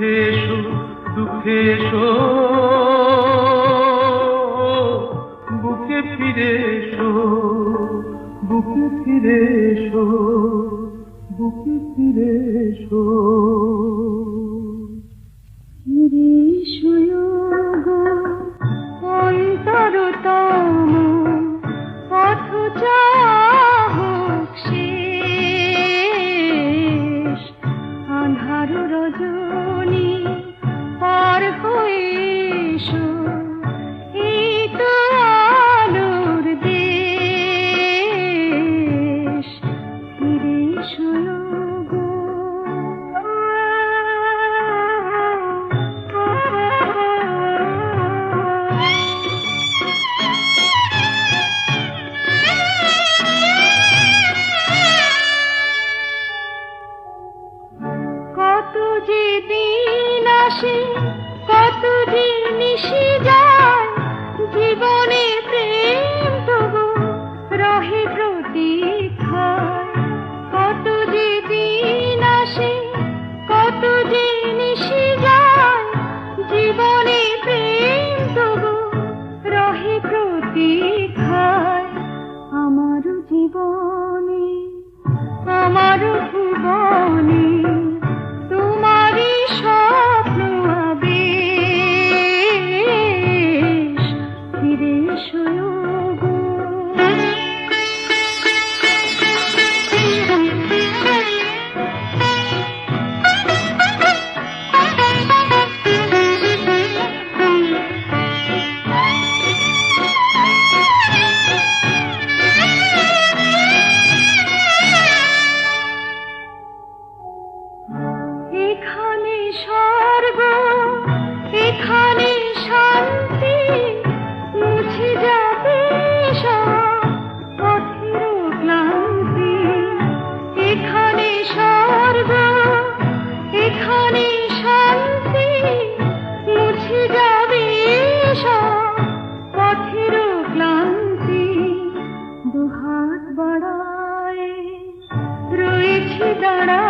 সুখে এসো। বুকে ফিরে বুকে ফিরে বুকে ফিরে এসো। রয়েছি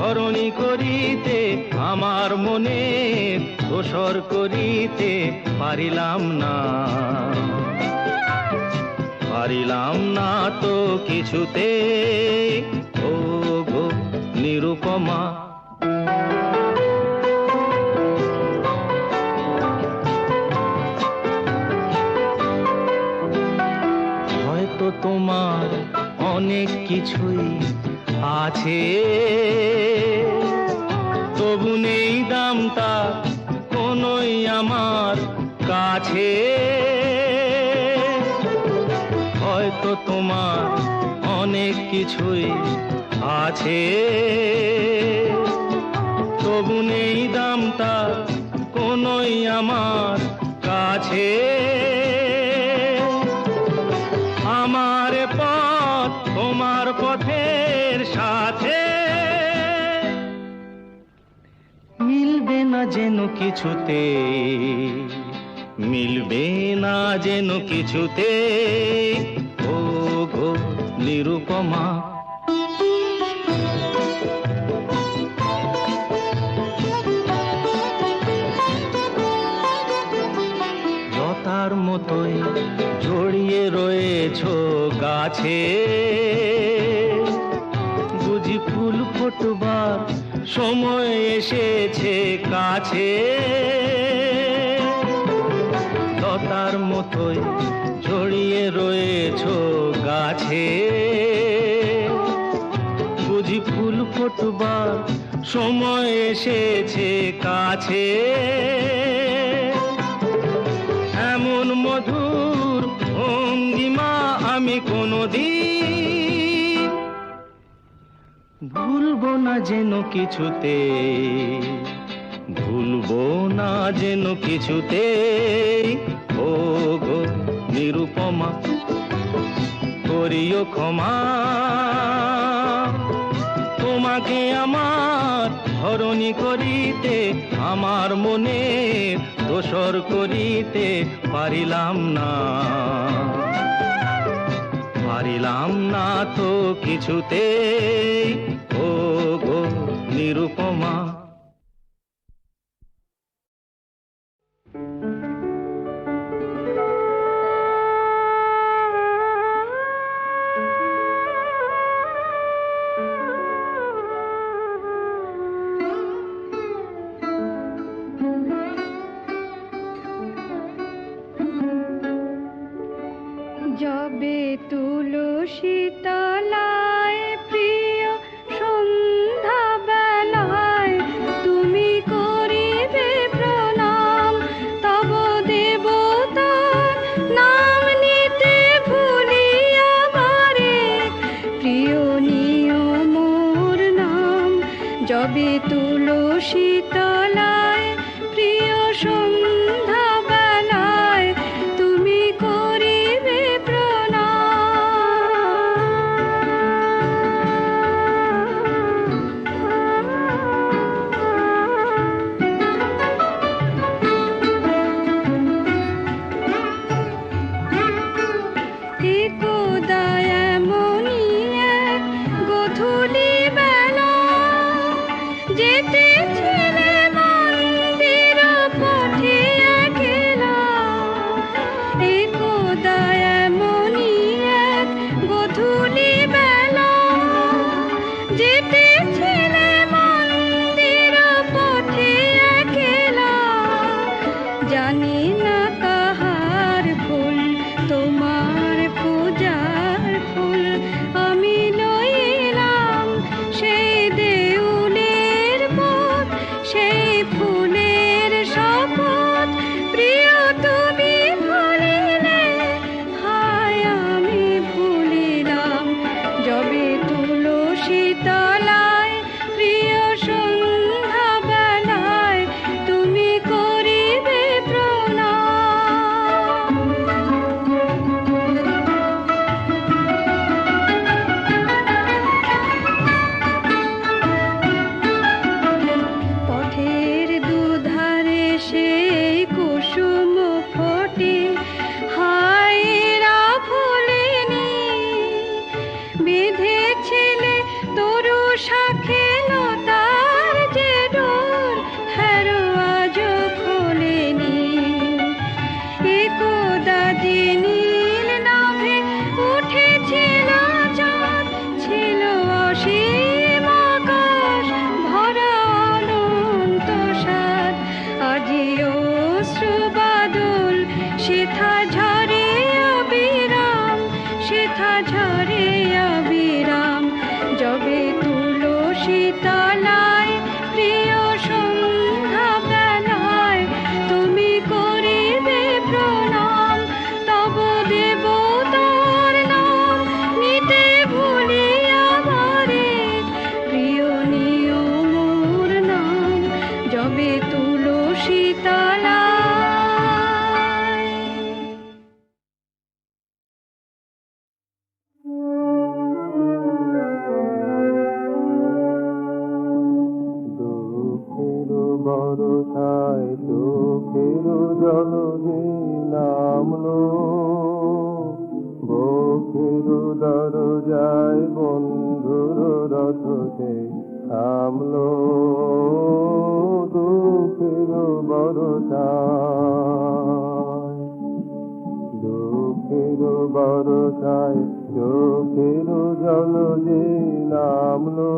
ধরণী করিতে আমার মনে দোসর করিতে পারিলাম না। পারিলাম না তো কিছুতে ও গো নিরুপমা। হয়তো তোমার অনেক কিছুই আছে। তবু নেই দাম তার কোনোই আমার কাছে। হয়তো তোমার অনেক কিছুই আছে। তবু নেই দাম তার কোনোই আমার কাছে। যেন কিছুতে? মিলবে না যেন কিছুতে? ও গো নিরুপমা। লতার মতোই জড়িয়ে রয়েছ গাছে। বুঝি ফুল ফোটবার সময় এসেছে কাছে। লতার মতোই জড়িয়ে রয়েছ গাছে। বুঝি ফুল ফোটবার সময় এসেছে কাছে। এমন মধুর ভঙ্গিমা আমি কোনোদিন ভুলবো না যেন কিছুতে, ভুলবো না যেন কিছুতে। ও গো নিরুপমা, করিও ক্ষমা। তোমাকে আমার ধরণী করিতে, আমার মনে দোসর করিতে পারিলাম না। পারিলাম না তো কিছুতে ও গো নিরুপমা। কথা ঝরে অবিরাম। যবে তুলো সীতা বরসায় চোখের জল যে নামলো বখের দরজায় বন্ধুর রথ থামলো। দুঃখের বরসায় দুঃখের বরসায় চোখের জল যে নামলো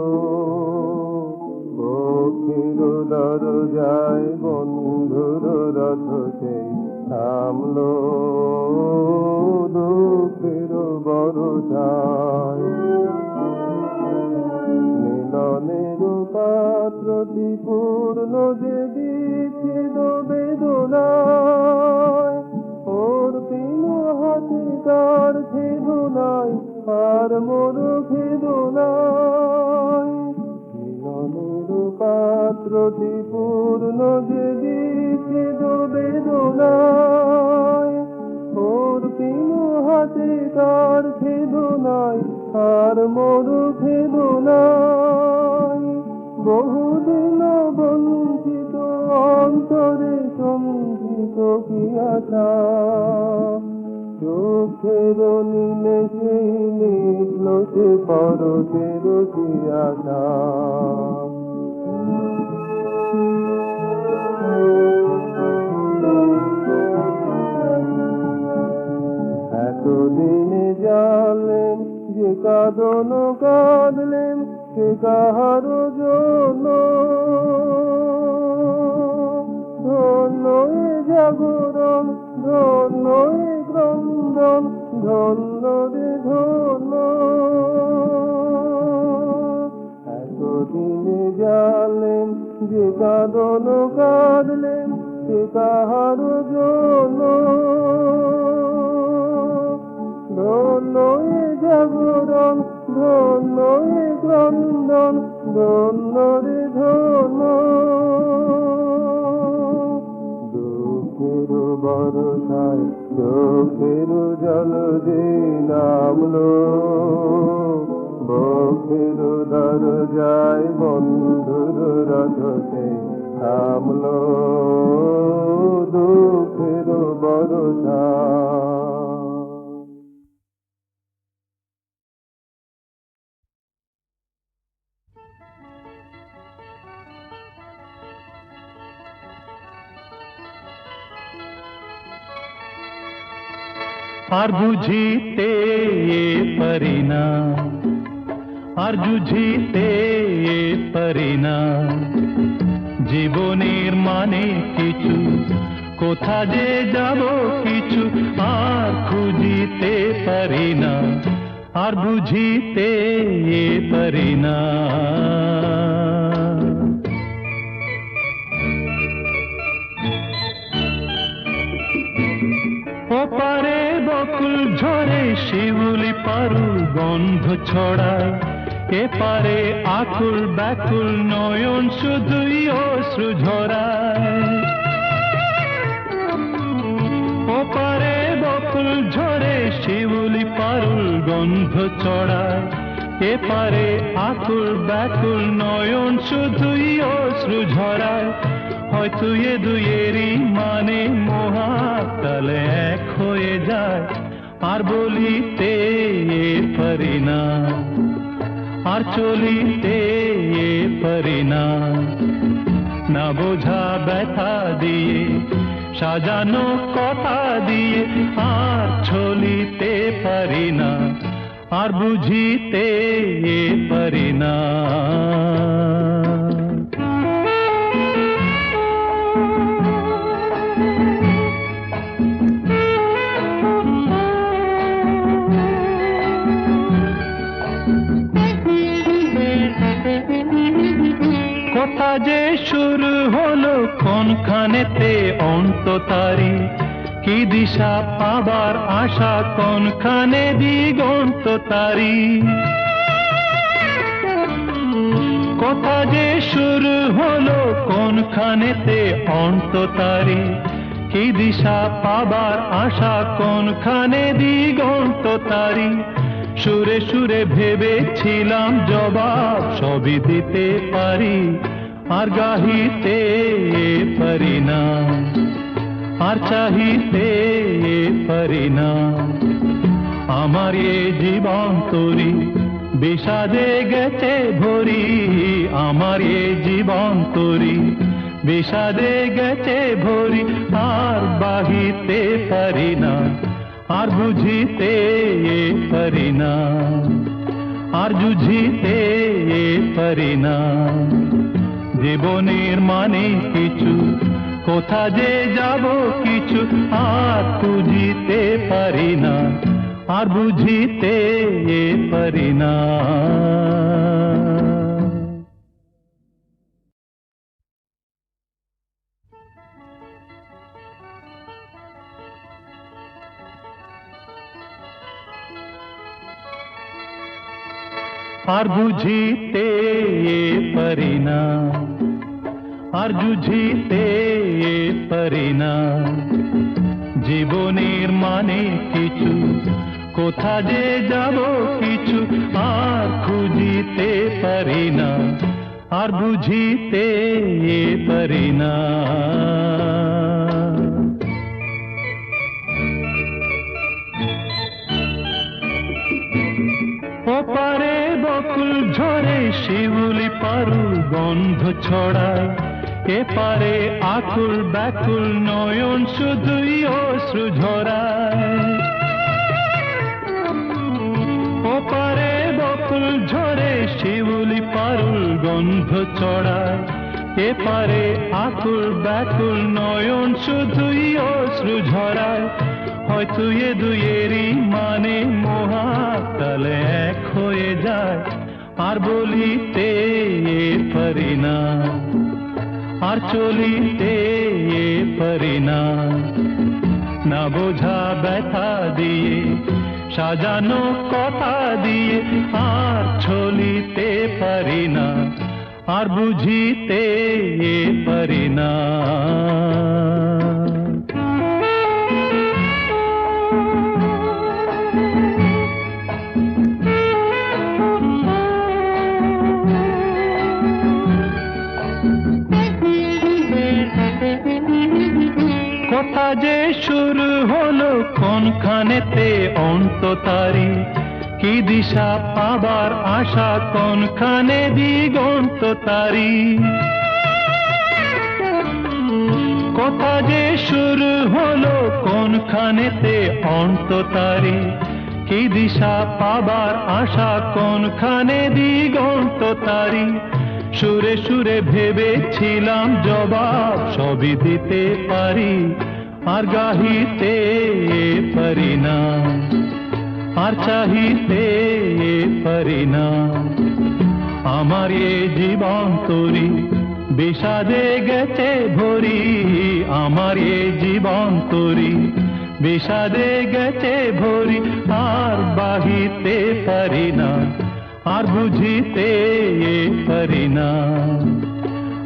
বখের দরজায় বন্ধুর রথ সে থামলো দুঃখের বরসায়। মিলনের পাত্রটি যে বিচ্ছেদ বেদনায়, ওর তার খেদনায়, আর মোর খেদনায়। পাত্রটি পূর্ণ যে বিচ্ছেদ বেদনায় ওর তিন হাতে তার খেদনায় আর মোর খেদনায়। বহুদিন বঞ্চিত অন্তরে সঞ্চিত কি আশা? চোখের নিমেষে নিল সে পরশের কি আশা? কাঁদন কাঁদলেন সে কাহার জন্য? ধন্য এ জাগরণ, ধন্য এ ক্রন্দন, ধন্য রে ধন্য। এতদিনে জানলেন যে কাঁদন কাঁদলেন সে কাহার জন্য। ধন্য জাগরণ ধন্য ক্রন্দন, ধন্য রে ধন্য দুঃখের বরসায় চোখের জল যে নামলো বখের দরজায় বন্ধুর রথতে থামলো। দুঃখের বরসা আর বুঝিতে পারি না আর বুঝিতে পারি না জীবনের মানে কিছু কোথা যে যাব কিছু আর খুঁজিতে পারি না আর বুঝিতে পারি না ওপারে বকুল ঝরে শিউলি পারুল গন্ধ ছড়ায় এপারে আকুল ব্যাকুল নয়ন শুধুই অশ্রু ঝরায়। ওপারে বকুল ঝরে শিউলি পারুল গন্ধ ছড়ায় এপারে আকুল ব্যাকুল নয়ন শুধুই অশ্রু ঝরায়। হয়তো এ দুয়েরই মানে মহাকালে এক হয়ে যায়। আর বলিতে পারি না আর চলিতে পারি না না বোঝা ব্যথা দিয়ে সাজানো কথা দিয়ে আর চলিতে পারি না আর বুঝিতে পারি না যে শুরু হলো কোনখানেতে অন্ত তারি কি দিশা পাবার আশা কোনখানে দিগন্ত তারি কথা যে শুরু হলো কোনখানেতে অন্ত তারি কি দিশা পাবার আশা কোনখানে দিগন্ত তারি সুরে সুরে ভেবেছিলাম জবাব সবই দিতে পারি। আর গাহিতে পারি না আর চাহিতে পারি না আমার এ জীবন তরি বিষাদে গেছে ভরি আমার এ জীবন তরি বিষাদে গেছে ভরি আর বাহিতে পারি না আর বুঝিতে পারি না আর পারি না জীবনের মানে কিছু? কোথা যে যাব কিছু আর বুঝিতে পারি না, আর বুঝিতে পারি না। আর বুঝিতে পারি না। আর পারি না জীবনের মানে কিছু, কোথা যে যাব কিছু, আর খুঁজিতে পারি না আর বুঝিতে পারি না ওপারে বকুল ঝরে শিউলি পারুল গন্ধ ছড়ায়। এপারে আকুল ব্যাকুল নয়ন শুধুই অশ্রু ওপারে বকুল ঝরে শিউলি পারুল গন্ধ ছড়ায় এপারে আকুল ব্যাকুল নয়ন শুধুই অশ্রু ঝরায়। হয়তো এ দুয়েরই মানে মহাকালে এক হয়ে যায়, আর বলিতে পারি না। আর চলিতে পারি না না বোঝা ব্যথা দিয়ে, সাজানো কথা দিয়ে আর চলিতে পারি না আর বুঝিতে পারি না যে শুরু হলো কোনখানেতে অন্ত তারি কি দিশা পাবার আশা কোনখানে দিগন্ত তারি কথা যে শুরু হলো কোনখানেতে অন্ত তারি কি দিশা পাবার আশা কোনখানে দিগন্ত তারি সুরে সুরে ভেবেছিলাম জবাব সবই দিতে পারি। আর গাহিতে পারি না আর চাহিতে পারি না আমার এ জীবন তরি বিষাদে গেছে ভরি। আমার এ জীবন তরি বিষাদে গেছে ভরি। আর বাহিতে পারি না আর বুঝিতে পারি না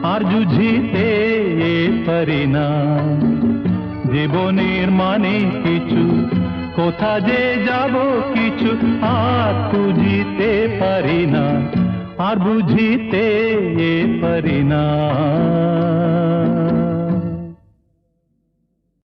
আর জুঝিতে পারি না জীবনের মানে কিছু? কোথা যে যাব কিছু আর বুঝিতে পারি না, আর বুঝিতে পারি না।